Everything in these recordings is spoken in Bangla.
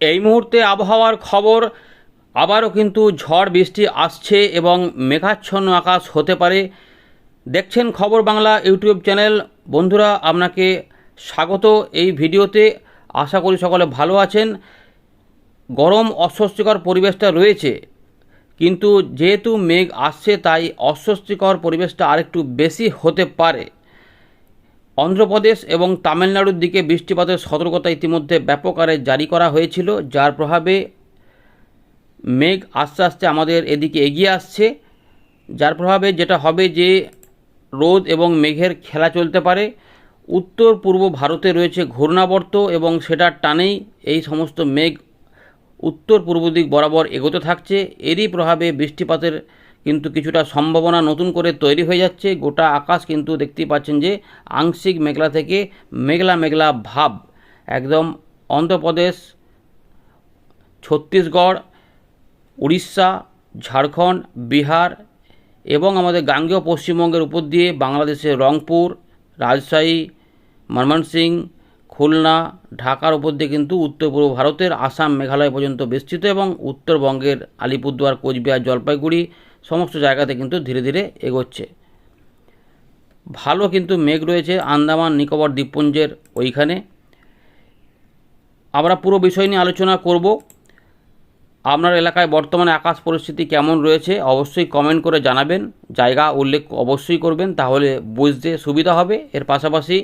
এই মুহূর্তে আবহাওয়ার খবর। আবারও কিন্তু ঝড় বৃষ্টি আসছে এবং মেঘাচ্ছন্ন আকাশ হতে পারে। দেখছেন খবর বাংলা ইউটিউব চ্যানেল। বন্ধুরা, আপনাকে স্বাগত এই ভিডিওতে। আশা করি সকলে ভালো আছেন। গরম অস্বস্তিকর পরিবেশটা রয়েছে। কিন্তু যেহেতু মেঘ আসছে, তাই অস্বস্তিকর পরিবেশটা আরেকটু বেশি হতে পারে। অন্ধ্রপ্রদেশ এবং তামিলনাড়ুর দিকে বৃষ্টিপাতের সতর্কতা ইতিমধ্যে ব্যাপক আকারে জারি করা হয়েছিল, যার প্রভাবে মেঘ আস্তে আস্তে আমাদের এদিকে এগিয়ে আসছে, যার প্রভাবে যেটা হবে যে রোদ এবং মেঘের খেলা চলতে পারে। উত্তর পূর্ব ভারতে রয়েছে ঘূর্ণাবর্ত এবং সেটার টানেই এই সমস্ত মেঘ উত্তর পূর্ব দিক বরাবর এগোতে থাকছে। এরই প্রভাবে বৃষ্টিপাতের কিন্তু কিছুটা সম্ভাবনা নতুন করে তৈরি হয়ে যাচ্ছে। গোটা আকাশ কিন্তু দেখতেই পাচ্ছেন যে আংশিক মেঘলা থেকে মেঘলা মেঘলা ভাব। একদম অন্ধ্রপ্রদেশ, ছত্তিশগড়, উড়িষ্যা, ঝাড়খণ্ড, বিহার এবং আমাদের গাঙ্গেয় পশ্চিমবঙ্গের উপর দিয়ে বাংলাদেশের রংপুর, রাজশাহী ময়মনসিংহ খুলনা, ঢাকার উপর দিয়ে কিন্তু উত্তর পূর্ব ভারতের আসাম, মেঘালয় পর্যন্ত বিস্তৃত এবং উত্তরবঙ্গের আলিপুরদুয়ার, কোচবিহার, জলপাইগুড়ি সমস্ত জায়গাতে কিন্তু ধীরে ধীরে এগোচ্ছে। ভালো কিন্তু মেঘ রয়েছে, আন্দামান, নিকোবর দ্বীপপুঞ্জের ওইখানে। আমরা পুরো বিষয় নিয়ে আলোচনা করব। আপনার এলাকায় বর্তমানে আকাশ পরিস্থিতি কেমন রয়েছে, অবশ্যই কমেন্ট করে জানাবেন। জায়গা উল্লেখ অবশ্যই করবেন, তাহলে বুঝতে সুবিধা হবে। এর পাশাপাশি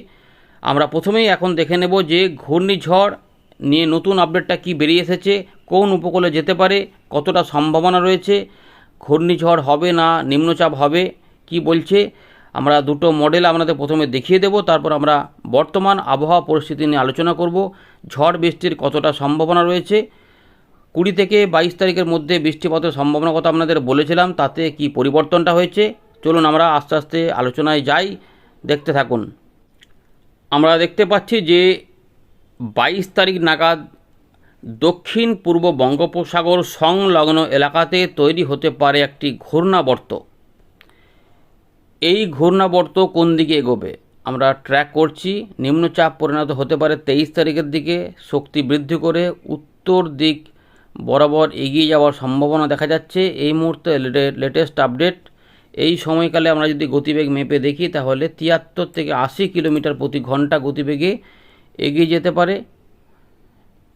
আমরা প্রথমেই এখন দেখে নেব যে ঘূর্ণিঝড় নিয়ে নতুন আপডেটটা কি বেরিয়ে এসেছে, কোন উপকূলে যেতে পারে, কতটা সম্ভাবনা রয়েছে। ঘূর্ণিঝড় হবে না, নিম্নচাপ হবে, কি বলছে? আমরা দুটো মডেল আপনাদের প্রথমে দেখিয়ে দেব, তারপর আমরা বর্তমান আবহাওয়া পরিস্থিতি নিয়ে আলোচনা করব। ঝড় বৃষ্টির কতটা সম্ভাবনা রয়েছে? কুড়ি থেকে বাইশ তারিখের মধ্যে বৃষ্টিপাতের সম্ভাবনার কথা আপনাদের বলেছিলাম, তাতে কি পরিবর্তনটা হয়েছে? চলুন আমরা আস্তে আস্তে আলোচনায় যাই, দেখতে থাকুন। আমরা দেখতে পাচ্ছি যে বাইশ তারিখ নাগাদ দক্ষিণ পূর্ব বঙ্গোপসাগর সংলগ্ন এলাকাতে তৈরি হতে পারে একটি ঘূর্ণাবর্ত। এই ঘূর্ণাবর্ত কোন দিকে এগোবে? আমরা ট্র্যাক করছি। নিম্নচাপ পরিণত হতে পারে তেইশ তারিখের দিকে। শক্তি বৃদ্ধি করে উত্তর দিক বরাবর এগিয়ে যাওয়ার সম্ভাবনা দেখা যাচ্ছে। এই মুহূর্তে লেটেস্ট আপডেট এই সময়কালে আমরা যদি গতিবেগ মেপে দেখি, তাহলে তিয়াত্তর থেকে আশি কিলোমিটার প্রতি ঘণ্টা গতিবেগে এগিয়ে যেতে পারে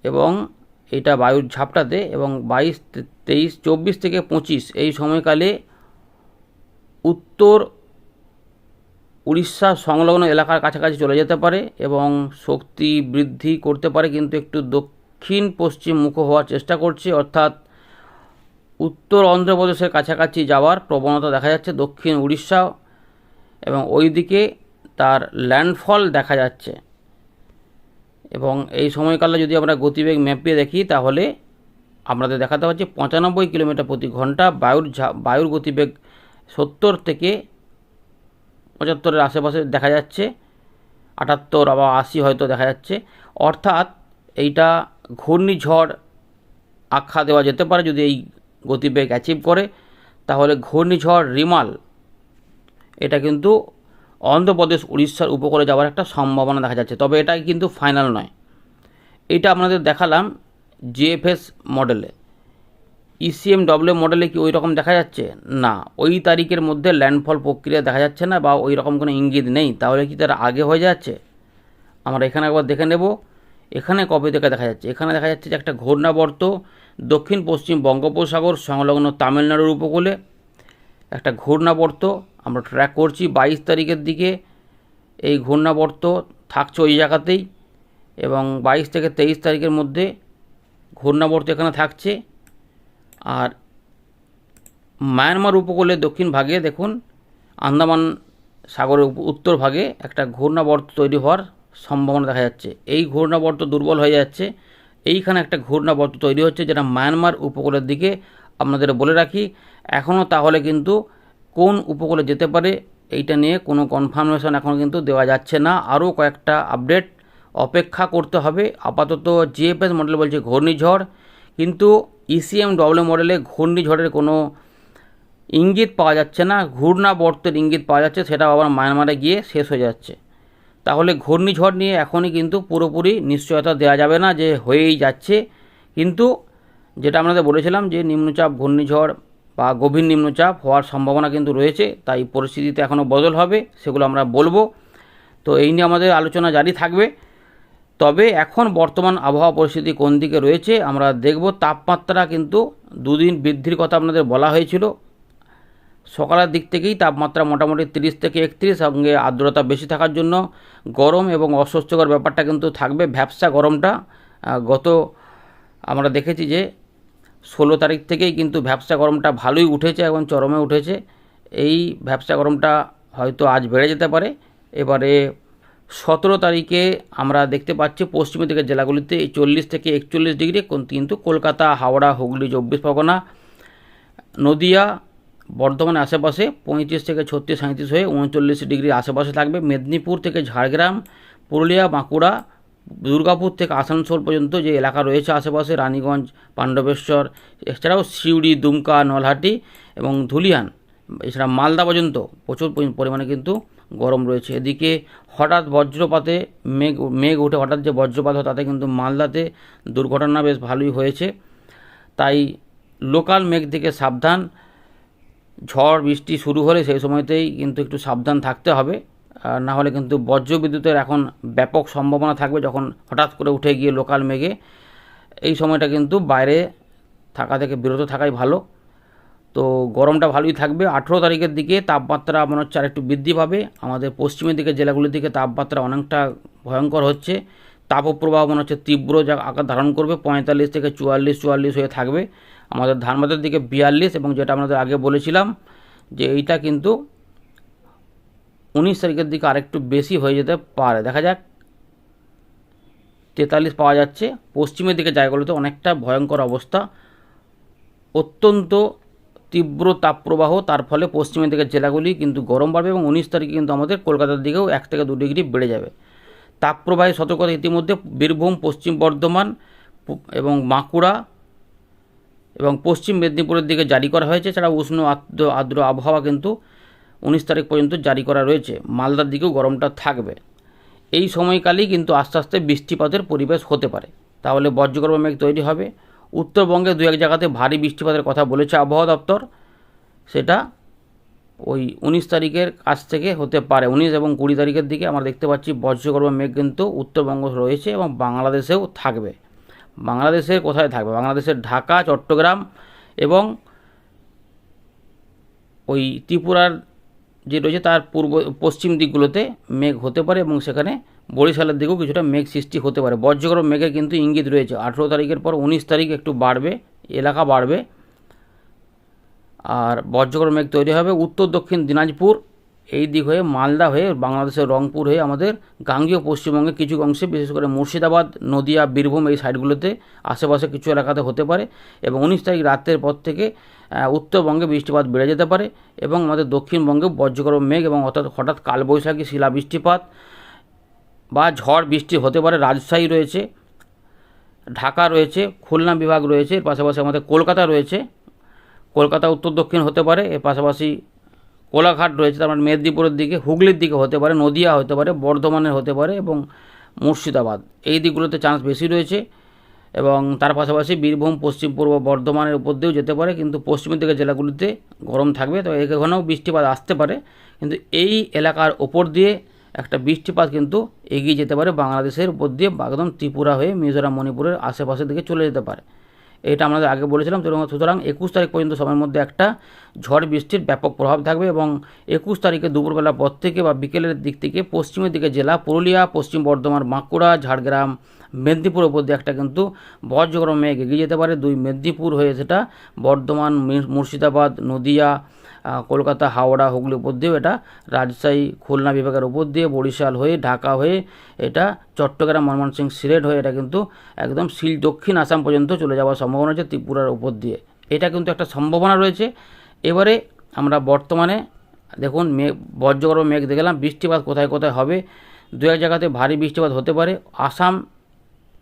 এবং এটা বায়ুর ঝাপটাতে এবং বাইশ তেইশ, চব্বিশ থেকে পঁচিশ এই সময়কালে উত্তর উড়িষ্যা সংলগ্ন এলাকার কাছাকাছি চলে যেতে পারে এবং শক্তি বৃদ্ধি করতে পারে, কিন্তু একটু দক্ষিণ পশ্চিম মুখ হওয়ার চেষ্টা করছে। অর্থাৎ উত্তর অন্ধ্রপ্রদেশের কাছাকাছি যাওয়ার প্রবণতা দেখা যাচ্ছে দক্ষিণ উড়িষ্যা এবং ওই দিকে তার ল্যান্ডফল দেখা যাচ্ছে। এবং এই সময়কালে যদি আমরা গতিবেগ ম্যাপে দেখি, তাহলে আপনাদের দেখাতে হচ্ছে পঁচানব্বই কিলোমিটার প্রতি ঘণ্টা বায়ুর বায়ুর গতিবেগ সত্তর থেকে পঁচাত্তরের আশেপাশে দেখা যাচ্ছে। আটাত্তর বা আশি হয়তো দেখা যাচ্ছে। অর্থাৎ এইটা ঘূর্ণিঝড় আখ্যা দেওয়া যেতে পারে যদি এই গতিবেগ অ্যাচিভ করে। তাহলে ঘূর্ণিঝড় রিমাল, এটা কিন্তু অন্ধ্রপ্রদেশ, উড়িষ্যার উপকূলে যাওয়ার একটা সম্ভাবনা দেখা যাচ্ছে। তবে এটা কিন্তু ফাইনাল নয়। এটা আপনাদের দেখালাম জিএফএস মডেলে ইসিএম ডব্লিউ মডেলে কি ওই রকম দেখা যাচ্ছে? না। ওই তারিখের মধ্যে ল্যান্ডফল প্রক্রিয়া দেখা যাচ্ছে না বা ওই রকম কোনো ইঙ্গিত নেই। তাহলে কি তার আগে হয়ে যাচ্ছে? আমরা এখানে একবার দেখে নেব। এখানে কবে থেকে দেখা যাচ্ছে? এখানে দেখা যাচ্ছে যে একটা ঘূর্ণাবর্ত দক্ষিণ পশ্চিম বঙ্গোপসাগর সংলগ্ন তামিলনাড়ুর উপকূলে, একটা ঘূর্ণাবর্ত আমরা ট্র্যাক করছি, বাইশ তারিখের দিকে এই ঘূর্ণাবর্ত থাকছে ওই জায়গাতেই এবং বাইশ থেকে তেইশ তারিখের মধ্যে ঘূর্ণাবর্ত এখানে থাকছে। আর মায়ানমার উপকূলে দক্ষিণ ভাগে দেখুন, আন্দামান সাগরের উত্তর ভাগে একটা ঘূর্ণাবর্ত তৈরি হওয়ার সম্ভাবনা দেখা যাচ্ছে। এই ঘূর্ণাবর্ত দুর্বল হয়ে যাচ্ছে। এইখানে একটা ঘূর্ণাবর্ত তৈরি হচ্ছে যেটা মায়ানমার উপকূলের দিকে, আপনাদের বলে রাখি, এখনও তাহলে কিন্তু কোন উপকূলে যেতে পারে, এইটা নিয়ে কোনো কনফার্মেশন এখন কিন্তু দেওয়া যাচ্ছে না। আরও কয়েকটা আপডেট অপেক্ষা করতে হবে। আপাতত জিএফএস মডেল বলছে ঘূর্ণিঝড়, কিন্তু ইসিএম ডব্লিউ মডেলে ঘূর্ণিঝড়ের কোনো ইঙ্গিত পাওয়া যাচ্ছে না। ঘূর্ণাবর্তের ইঙ্গিত পাওয়া যাচ্ছে, সেটা আবার মায়ানমারে গিয়ে শেষ হয়ে যাচ্ছে। তাহলে ঘূর্ণিঝড় নিয়ে এখনই কিন্তু পুরোপুরি নিশ্চয়তা দেওয়া যাবে না যে হয়েই যাচ্ছে। কিন্তু যেটা আমাদের বলেছিলাম যে নিম্নচাপ ঘূর্ণিঝড় বা গভীর নিম্নচাপ হওয়ার সম্ভাবনা কিন্তু রয়েছে, তাই পরিস্থিতিতে এখনও বদল হবে, সেগুলো আমরা বলব। তো এই নিয়ে আমাদের আলোচনা জারি থাকবে। তবে এখন বর্তমান আবহাওয়া পরিস্থিতি কোন দিকে রয়েছে, আমরা দেখব। তাপমাত্রা কিন্তু দুদিন বৃদ্ধির কথা আপনাদের বলা হয়েছিল। সকালের দিক থেকেই তাপমাত্রা মোটামুটি তিরিশ থেকে একত্রিশ, সঙ্গে আর্দ্রতা বেশি থাকার জন্য গরম এবং অস্বস্তিকর ব্যাপারটা কিন্তু থাকবে। ভ্যাবসা গরমটা গত আমরা দেখেছি যে ষোলো তারিখ থেকেই কিন্তু ভ্যাবসা গরমটা ভালোই উঠেছে এবং চরমে উঠেছে। এই ভ্যাবসা গরমটা হয়তো আজ বেড়ে যেতে পারে। এবারে সতেরো তারিখে আমরা দেখতে পাচ্ছি পশ্চিমের দিকের জেলাগুলিতে এই চল্লিশ থেকে একচল্লিশ ডিগ্রি কিন্তু কলকাতা, হাওড়া, হুগলি, চব্বিশ পরগনা, নদিয়া, বর্ধমানের আশেপাশে পঁয়ত্রিশ থেকে ছত্রিশ সাঁত্রিশ হয়ে উনচল্লিশ ডিগ্রির আশেপাশে থাকবে। মেদিনীপুর থেকে ঝাড়গ্রাম, পুরুলিয়া, বাঁকুড়া দুর্গাপুর থেকে আসানসোল পর্যন্ত যে এলাকা রয়েছে আশেপাশে, রানীগঞ্জ, পাণ্ডবেশ্বর, এছাড়াও সিউড়ি, দুমকা, নলহাটি এবং ধুলিয়ান, এছাড়া মালদা পর্যন্ত প্রচুর পরিমাণে কিন্তু গরম রয়েছে। এদিকে হঠাৎ বজ্রপাতে মেঘ মেঘ উঠে হঠাৎ যে বজ্রপাত হয় তাতে কিন্তু মালদাতে দুর্ঘটনা বেশ ভালোই হয়েছে। তাই লোকাল মেঘ থেকে সাবধান, ঝড়, বৃষ্টি শুরু হলে সেই সময়তেই কিন্তু একটু সাবধান থাকতে হবে। না হলে কিন্তু বজ্র বিদ্যুতের এখন ব্যাপক সম্ভাবনা থাকবে যখন হঠাৎ করে উঠে গিয়ে লোকাল মেঘে। এই সময়টা কিন্তু বাইরে থাকা থেকে বিরত থাকাই ভালো। তো গরমটা ভালোই থাকবে। আঠেরো তারিখের দিকে তাপমাত্রা মনে হচ্ছে আর একটু বৃদ্ধি পাবে। আমাদের পশ্চিমের দিকে জেলাগুলির দিকে তাপমাত্রা অনেকটা ভয়ঙ্কর হচ্ছে। তাপপ্রবাহ মনে হচ্ছে তীব্র যা আকার ধারণ করবে। পঁয়তাল্লিশ থেকে চুয়াল্লিশ চুয়াল্লিশ হয়ে থাকবে। আমাদের ধানবাদের দিকে বিয়াল্লিশ এবং যেটা আমাদের আগে বলেছিলাম যে এইটা কিন্তু উনিশ তারিখের দিকে আরেকটু বেশি হয়ে যেতে পারে। দেখা যাক। তেতাল্লিশ পাওয়া যাচ্ছে। পশ্চিমের দিকে জায়গাগুলোতে অনেকটা ভয়ঙ্কর অবস্থা। অত্যন্ত তীব্র তাপপ্রবাহ, তার ফলে পশ্চিমের দিকের জেলাগুলি কিন্তু গরম বাড়বে এবং উনিশ তারিখে কিন্তু আমাদের কলকাতার দিকেও এক থেকে দু ডিগ্রি বেড়ে যাবে। তাপপ্রবাহের সতর্কতা ইতিমধ্যে বীরভূম, পশ্চিম বর্ধমান এবং বাঁকুড়া এবং পশ্চিম মেদিনীপুরের দিকে জারি করা হয়েছে। এছাড়া উষ্ণ আর্দ্র আর্দ্র আবহাওয়া কিন্তু উনিশ তারিখ পর্যন্ত জারি করা রয়েছে। মালদার দিকেও গরমটা থাকবে। এই সময়কালেই কিন্তু আস্তে আস্তে বৃষ্টিপাতের পরিবেশ হতে পারে। তাহলে বজ্রগর্ভ মেঘ তৈরি হবে। উত্তরবঙ্গে দু এক জায়গাতে ভারী বৃষ্টিপাতের কথা বলেছে আবহাওয়া দপ্তর। সেটা ওই উনিশ তারিখের কাছ থেকে হতে পারে। উনিশ এবং কুড়ি তারিখের দিকে আমরা দেখতে পাচ্ছি বজ্রগর্ভ মেঘ কিন্তু উত্তরবঙ্গ রয়েছে এবং বাংলাদেশেও থাকবে। বাংলাদেশের কোথায় থাকবে? বাংলাদেশের ঢাকা, চট্টগ্রাম এবং ওই ত্রিপুরার যে রয়েছে তার পূর্ব, পশ্চিম দিকগুলোতে মেঘ হতে পারে এবং সেখানে বরিশালের দিকেও কিছুটা মেঘ সৃষ্টি হতে পারে। বজ্রগর্ভ মেঘের কিন্তু ইঙ্গিত রয়েছে। আঠেরো তারিখের পর উনিশ তারিখ একটু বাড়বে, এলাকা বাড়বে। আর বজ্রগর্ভ মেঘ তৈরি হবে উত্তর, দক্ষিণ দিনাজপুর। এই দিক হয়ে মালদা হয়ে বাংলাদেশের রংপুর হয়ে আমাদের গাঙ্গীয় পশ্চিমবঙ্গে কিছু অংশে, বিশেষ করে মুর্শিদাবাদ, নদিয়া, বীরভূম এই সাইডগুলোতে আশেপাশে কিছু এলাকাতে হতে পারে। এবং উনিশ তারিখ রাতের পর থেকে উত্তরবঙ্গে বৃষ্টিপাত বেড়ে যেতে পারে এবং আমাদের দক্ষিণবঙ্গে বজ্রগর্ভ মেঘ এবং অর্থাৎ হঠাৎ কালবৈশাখী শিলা বৃষ্টিপাত বা ঝড় বৃষ্টি হতে পারে, রাজশাহী রয়েছে, ঢাকা রয়েছে, খুলনা বিভাগ রয়েছে, এর পাশাপাশি আমাদের কলকাতা রয়েছে, কলকাতা উত্তর দক্ষিণ হতে পারে, এর পাশাপাশি কোলাঘাট রয়েছে, তার মানে মেদিনীপুরের দিকে, হুগলির দিকে হতে পারে, নদিয়া হতে পারে, বর্ধমানের হতে পারে এবং মুর্শিদাবাদ, এই দিকগুলোতে চান্স বেশি রয়েছে। এবং তার পাশাপাশি বীরভূম, পশ্চিম, পূর্ব বর্ধমানের উপর দিয়েও যেতে পারে, কিন্তু পশ্চিমের দিকে জেলাগুলিতে গরম থাকবে। তো এখানেও বৃষ্টিপাত আসতে পারে, কিন্তু এই এলাকার ওপর দিয়ে একটা বৃষ্টিপাত কিন্তু এগিয়ে যেতে পারে। বাংলাদেশের উপর দিয়ে একদম ত্রিপুরা হয়ে মিজোরাম, মণিপুরের আশেপাশের দিকে চলে যেতে পারে। এটা আমাদের আগে বলেছিলাম সুতরাং- সুতরাং একুশ তারিখ পর্যন্ত সময়ের মধ্যে একটা ঝড় বৃষ্টির ব্যাপক প্রভাব থাকবে এবং একুশ তারিখে দুপুরবেলা পর থেকে বা বিকেলের দিক থেকে পশ্চিমের দিকে জেলা, পুরুলিয়া, পশ্চিম বর্ধমান, বাঁকুড়া, ঝাড়গ্রাম মেদিনীপুর উপর দিয়ে একটা কিন্তু বজ্রগরম মেঘ এগিয়ে যেতে পারে। দুই মেদিনীপুর হয়ে সেটা বর্ধমান মুর্শিদাবাদ, নদিয়া কলকাতা, হাওড়া, হুগলি উপর দিয়েও এটা রাজশাহী, খুলনা বিভাগের উপর দিয়ে বরিশাল হয়ে ঢাকা হয়ে এটা চট্টগ্রাম, ময়মনসিংহ, সিলেট হয়ে এটা কিন্তু একদম সিল দক্ষিণ আসাম পর্যন্ত চলে যাওয়ার সম্ভাবনা আছে ত্রিপুরার উপর দিয়ে। এটা কিন্তু একটা সম্ভাবনা রয়েছে। এবারে আমরা বর্তমানে দেখুন মেঘ বজ্রগর্ভ মেঘ দেখলাম। বৃষ্টিপাত কোথায় কোথায় হবে? দু এক জায়গাতে ভারী বৃষ্টিপাত হতে পারে। আসাম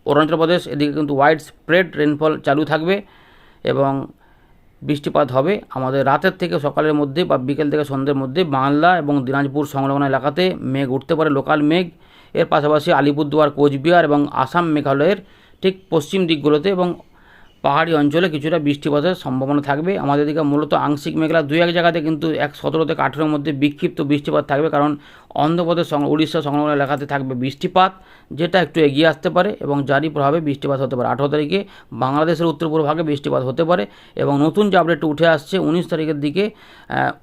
অরুণাচল প্রদেশ, এদিকে কিন্তু ওয়াইড স্প্রেড রেনফল চালু থাকবে এবং বৃষ্টিপাত হবে আমাদের রাতের থেকে সকালের মধ্যে বা বিকেল থেকে সন্ধ্যের মধ্যে বাংলা এবং দিনাজপুর সংলগ্ন এলাকাতে মেঘ উঠতে পারে লোকাল মেঘ। এর পাশাপাশি আলিপুরদুয়ার, কোচবিহার এবং আসাম মেঘালয়ের ঠিক পশ্চিম দিকগুলোতে এবং পাহাড়ি অঞ্চলে কিছুটা বৃষ্টিপাতের সম্ভাবনা থাকবে। আমাদের দিকে মূলত আংশিক মেঘলা দুই এক জায়গাতে কিন্তু এক সতেরো থেকে আঠেরোর মধ্যে বিক্ষিপ্ত বৃষ্টিপাত থাকবে কারণ অন্ধ্রপ্রদেশ উড়িষ্যা সংলগ্ন এলাকাতে থাকবে বৃষ্টিপাত, যেটা একটু এগিয়ে আসতে পারে এবং জারি প্রভাবে বৃষ্টিপাত হতে পারে। আঠেরো তারিখে বাংলাদেশের উত্তর পূর্ব ভাগে বৃষ্টিপাত হতে পারে এবং নতুন যে আপডেটটা উঠে আসছে, উনিশ তারিখের দিকে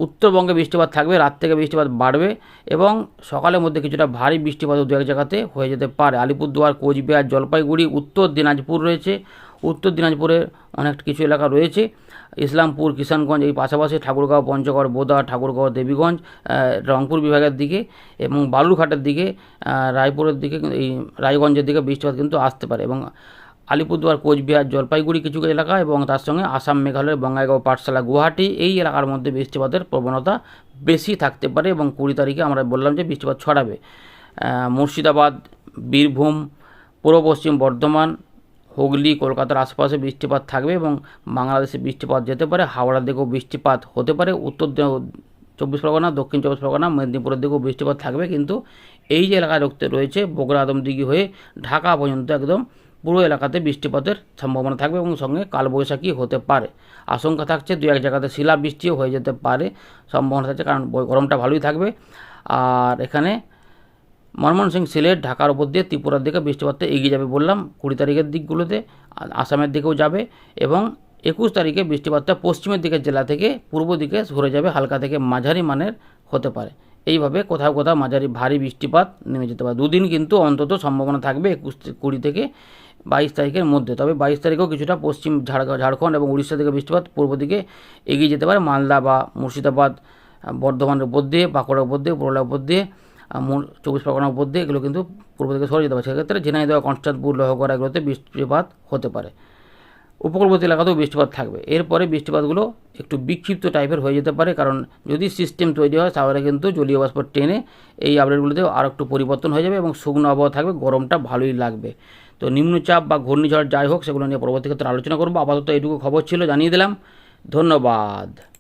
উত্তরবঙ্গে বৃষ্টিপাত থাকবে, রাত থেকে বৃষ্টিপাত বাড়বে এবং সকালের মধ্যে কিছুটা ভারী বৃষ্টিপাত দু এক জায়গাতে হয়ে যেতে পারে। আলিপুরদুয়ার, কোচবিহার, জলপাইগুড়ি, উত্তর দিনাজপুর রয়েছে। উত্তর দিনাজপুরে অনেক কিছু এলাকা রয়েছে। ইসলামপুর, কিষানগঞ্জ, এই পাশাপাশি ঠাকুরগাঁও, পঞ্চগড়, বোদা, ঠাকুরগাঁও, দেবীগঞ্জ রংপুর বিভাগের দিকে এবং বালুরঘাটের দিকে রায়পুরের দিকে, এই রায়গঞ্জের দিকে বৃষ্টিপাত কিন্তু আসতে পারে এবং আলিপুরদুয়ার, কোচবিহার, জলপাইগুড়ি কিছু এলাকা এবং তার সঙ্গে আসাম, মেঘালয়, বঙ্গাইগাঁও, পাঠশালা, গুয়াহাটি এই এলাকার মধ্যে বৃষ্টিপাতের প্রবণতা বেশি থাকতে পারে এবং কুড়ি তারিখে আমরা বললাম যে বৃষ্টিপাত ছড়াবে। মুর্শিদাবাদ, বীরভূম, পূর্ব পশ্চিম বর্ধমান হুগলি, কলকাতার আশপাশে বৃষ্টিপাত থাকবে এবং বাংলাদেশে বৃষ্টিপাত যেতে পারে, হাওড়ার দিকেও বৃষ্টিপাত হতে পারে, উত্তর চব্বিশ পরগনা, দক্ষিণ চব্বিশ পরগনা, মেদিনীপুরের দিকেও বৃষ্টিপাত থাকবে, কিন্তু এই যে এলাকায় রক্তে রয়েছে বগুড়া, আদমদিঘি হয়ে ঢাকা পর্যন্ত একদম পুরো এলাকাতে বৃষ্টিপাতের সম্ভাবনা থাকবে এবং সঙ্গে কালবৈশাখী হতে পারে। আশঙ্কা থাকছে দু এক জায়গাতে শিলাবৃষ্টিও হয়ে যেতে পারে, সম্ভাবনা থাকছে কারণ গরমটা ভালোই থাকবে। আর এখানে ময়মনসিংহ সিলেট, ঢাকার উপর দিয়ে ত্রিপুরার দিকে বৃষ্টিপাতটা এগিয়ে যাবে বললাম। কুড়ি তারিখের দিকগুলোতে আসামের দিকেও যাবে এবং একুশ তারিখে বৃষ্টিপাতটা পশ্চিমের দিকের জেলা থেকে পূর্ব দিকে সরে যাবে, হালকা থেকে মাঝারি মানের হতে পারে। এইভাবে কোথাও কোথাও মাঝারি ভারী বৃষ্টিপাত নেমে যেতে পারে। দুদিন কিন্তু অন্তত সম্ভাবনা থাকবে একুশ কুড়ি থেকে বাইশ তারিখের মধ্যে। তবে বাইশ তারিখেও কিছুটা পশ্চিম ঝাড়খণ্ড ঝাড়খণ্ড এবং উড়িষ্যা থেকে বৃষ্টিপাত পূর্ব দিকে এগিয়ে যেতে পারে। মালদা বা মুর্শিদাবাদ বর্ধমানের উপর দিয়ে, বাঁকুড়ার উপর দিয়ে পুরুলিয়ার উপর দিয়ে চব্বিশ পরগনার উপর দিয়ে এগুলো কিন্তু পূর্ব দিকে সরে যেতে পারে। সেক্ষেত্রে ঝিনাইদহ কনস্টান্তপুর লোহগড়া, এগুলোতে বৃষ্টিপাত হতে পারে। উপকূলবর্তী এলাকাতেও বৃষ্টিপাত থাকবে। এরপরে বৃষ্টিপাতগুলো একটু বিক্ষিপ্ত টাইপের হয়ে যেতে পারে, কারণ যদি সিস্টেম তৈরি হয়, তাহলে কিন্তু জলীয় বাষ্প টেনে এই আপডেটগুলোতেও আর একটু পরিবর্তন হয়ে যাবে এবং শুকনো আবহাওয়া থাকবে, গরমটা ভালোই লাগবে। তো নিম্নচাপ বা ঘূর্ণিঝড় যাই হোক, সেগুলো নিয়ে পরবর্তী ক্ষেত্রে আলোচনা করব। আপাতত এইটুকু খবর ছিল, জানিয়ে দিলাম। ধন্যবাদ।